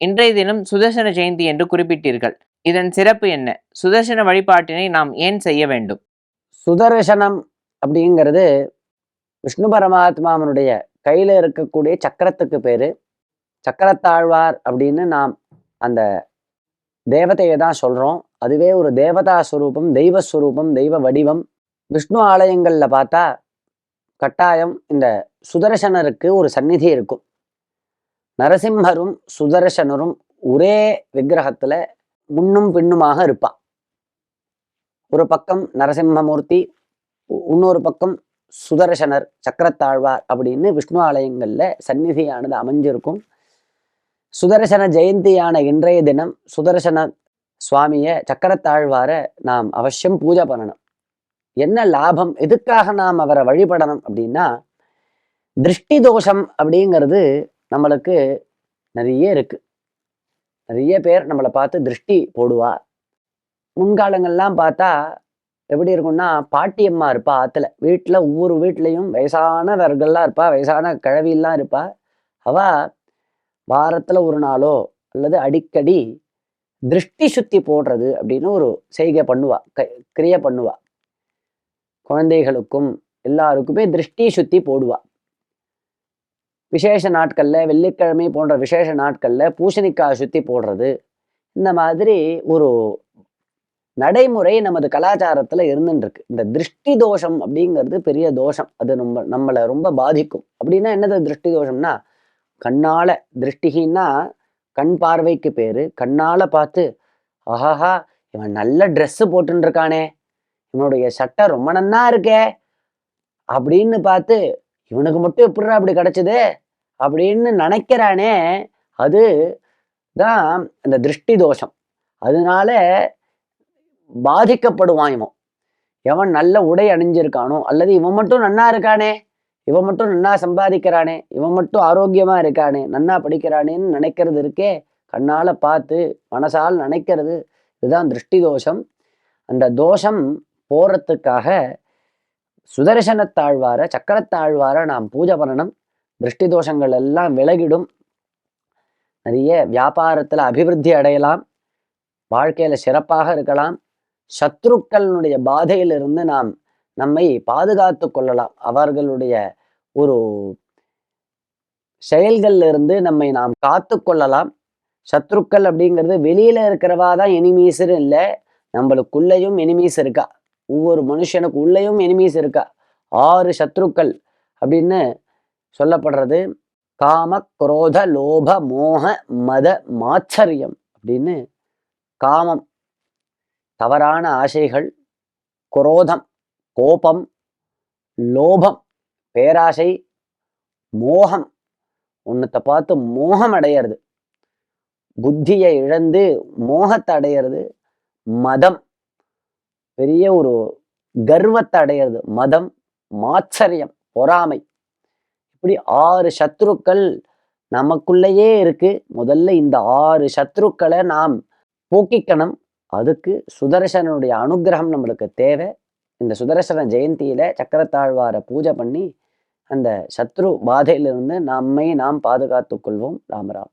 இன்றைய தினம் சுதர்சன ஜெயந்தி என்று குறிப்பிட்டீர்கள். இதன் சிறப்பு என்ன? சுதர்சன வழிபாட்டினை நாம் ஏன் செய்ய வேண்டும்? சுதர்சனம் அப்படிங்கிறது விஷ்ணு பரமாத்மாவனுடைய கையில இருக்கக்கூடிய சக்கரத்துக்கு பேர். சக்கரத்தாழ்வார் அப்படின்னு நாம் அந்த தேவதையை தான் சொல்றோம். அதுவே ஒரு தேவதா ஸ்வரூபம் தெய்வ ஸ்வரூபம் தெய்வ வடிவம். விஷ்ணு ஆலயங்கள்ல பார்த்தா கட்டாயம் இந்த சுதர்சனருக்கு ஒரு சந்நிதி இருக்கும். நரசிம்மரும் சுதர்சனரும் ஒரே விக்கிரகத்துல முன்னும் பின்னுமாக இருப்பான். ஒரு பக்கம் நரசிம்மமூர்த்தி இன்னொரு பக்கம் சுதர்சனர் சக்கரத்தாழ்வார் அப்படின்னு விஷ்ணு ஆலயங்கள்ல சந்நிதியானது அமைஞ்சிருக்கும். சுதர்சன ஜெயந்தியான இன்றைய தினம் சுதர்சன சுவாமிய சக்கரத்தாழ்வார நாம் அவசியம் பூஜை பண்ணணும். என்ன லாபம்? எதுக்காக நாம் அவரை வழிபடணும் அப்படின்னா திருஷ்டி தோஷம் அப்படிங்கிறது நம்மளுக்கு நிறைய இருக்குது நிறைய பேர் நம்மளை பார்த்து திருஷ்டி போடுவா முன்காலங்கள்லாம் பார்த்தா எப்படி இருக்கும்னா பாட்டியம்மா இருப்பா ஆற்றுல வீட்டில் ஒவ்வொரு வீட்லேயும் வயசானவர்கள்லாம் இருப்பா வயசான கிழவிலாம் இருப்பா. அவ வாரத்தில் ஒரு நாளோ அல்லது அடிக்கடி திருஷ்டி சுத்தி போடுறது அப்படின்னு ஒரு செய்கை பண்ணுவா க- கிரியை பண்ணுவா. குழந்தைகளுக்கும் எல்லாருக்குமே திருஷ்டி சுத்தி போடுவா. விசேஷ நாட்களில் வெள்ளிக்கிழமை போன்ற விசேஷ நாட்களில் பூசணிக்காய் சுற்றி போடுறது. இந்த மாதிரி ஒரு நடைமுறை நமது கலாச்சாரத்தில் இருந்துட்டுருக்கு இந்த திருஷ்டி தோஷம் அப்படிங்கிறது பெரிய தோஷம். அது நம்ம நம்மளை ரொம்ப பாதிக்கும். அப்படின்னா என்னது திருஷ்டி தோஷம்னா கண்ணால திருஷ்டிகின்னா கண் பார்வைக்கு பேர். கண்ணால் பார்த்து ஆஹாஹா இவன் நல்ல ட்ரெஸ்ஸு போட்டுருக்கானே இவனுடைய சட்டை ரொம்ப நன்னா இருக்கே அப்படின்னு பார்த்து இவனுக்கு மட்டும் எப்படிடா அப்படி கிடச்சிது? அப்படின்னு நினைக்கிறானே. அது தான் அந்த திருஷ்டி தோஷம் அதனால பாதிக்கப்படுவான் இவன். எவன் நல்ல உடை அணிஞ்சிருக்கானோ அல்லது இவன் மட்டும் நன்னா இருக்கானே? இவன் மட்டும் நன்னா சம்பாதிக்கிறானே? இவன் மட்டும் ஆரோக்கியமா இருக்கானே? நன்னா படிக்கிறானேன்னு நினைக்கிறது இருக்கே. கண்ணால பார்த்து மனசால் நினைக்கிறது. இதுதான் திருஷ்டி தோஷம் அந்த தோஷம் போறதுக்காக சுதர்சனத்தாழ்வார சக்கரத்தாழ்வார நாம் பூஜை பண்ணணும். திருஷ்டி தோஷங்கள் எல்லாம் விலகிடும். நிறைய வியாபாரத்தில் அபிவிருத்தி அடையலாம். வாழ்க்கையில் சிறப்பாக இருக்கலாம். சத்ருக்களினுடைய பாதையிலிருந்து நாம் நம்மை பாதுகாத்து கொள்ளலாம். அவர்களுடைய ஒரு செயல்கள்ல இருந்து நம்மை நாம் காத்து கொள்ளலாம். சத்ருக்கள் அப்படிங்கிறது வெளியில இருக்கிறவா தான் எனிமீஸ்னு இல்லை. நம்மளுக்குள்ளேயும் எனிமீஸ் இருக்கா? ஒவ்வொரு மனுஷனுக்கு உள்ளேயும் எனிமீஸ் இருக்கா? ஆறு சத்ருக்கள் அப்படின்னு சொல்லப்படுறது. காம குரோத லோப மோக மத மாச்சரியம் அப்படின்னு காமம். தவறான ஆசைகள் குரோதம் கோபம் லோபம் பேராசை மோகம். உன்னத்தை பார்த்து மோகம் அடையிறது. புத்தியை இழந்து மோகத்தை அடையிறது. மதம். பெரிய ஒரு கர்வத்தை அடையிறது. மதம் மாச்சரியம் பொறாமை. இப்படி ஆறு சத்ருக்கள் நமக்குள்ளேயே இருக்கு. முதல்ல இந்த ஆறு சத்ருக்களை நாம் போக்கிக்கணும். அதுக்கு சுதர்சனுடைய அனுகிரகம் நம்மளுக்கு தேவை. இந்த சுதர்சன ஜெயந்தியில சக்கரத்தாழ்வாரை பூஜை பண்ணி அந்த சத்ரு பாதையிலிருந்து நம்மை நாம் பாதுகாத்துக் கொள்வோம். ராமராம்.